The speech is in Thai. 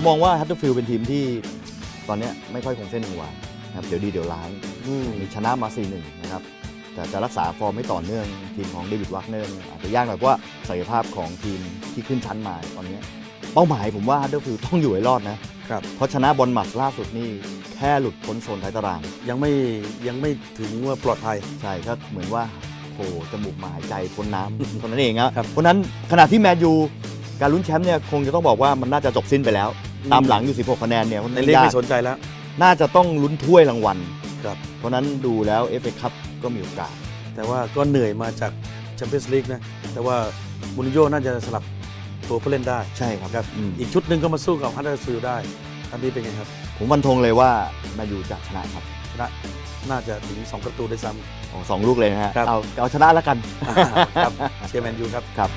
ผมมองว่าฮัตเตอร์ฟิลด์เป็นทีมที่ตอนเนี้ยไม่ค่อยคงเส้นคงวานะครับเดี๋ยวดีเดี๋ยวร้าย อืม มีชนะมา 4-1 นะครับ แต่จะรักษาฟอร์มไม่ต่อเนื่อง ทีมของเดวิดวักเนอร์อาจจะยากหน่อยเพราะว่าศักยภาพของทีมที่ขึ้นชั้นมาตอนเนี้ยเป้าหมายผมว่าฮัตเตอร์ฟิลด์ต้องอยู่ให้รอดนะ ครับ เพราะชนะบอลหมัดล่าสุดนี่แค่หลุดพ้นโซนท้ายตาราง ยังไม่ยังไม่ถึงว่าปลอดภัย ใช่ก็เหมือนว่าโผล่จมูกมาหายใจพ้นน้ำ เท่านั้นเองครับเพราะฉะนั้นขณะที่แมนยูการลุ้นแชมป์เนี่ยคงจะต้องบอกว่ามันน่าจะจบสิ้นไปแล้วอืม ตามหลังอยู่ 16 คะแนนเนี่ยในเล็กยากไม่สนใจแล้ว น่าจะต้องลุ้นถ้วยรางวัลครับเพราะฉะนั้นดูแล้วเอฟเอคัพก็มีโอกาส แต่ว่าก็เหนื่อยมาจากแชมเปี้ยนส์ลีกนะ แต่ว่ามูรินโญ่น่าจะสลับตัวผู้เล่นได้ใช่ครับครับอืมอีกชุดหนึ่งก็มาสู้กับฮัตเตอร์ฟิลด์ได้อันนี้เป็นไงครับ ผมฟันธงเลยว่าแมนยูจะชนะครับชนะน่าจะถึง 2 ประตูได้วยซ้โอ้สองลูกเลยนะฮะครับเอาเอาชนะแล้วกันำครับเชียร์แมนยูครับครับ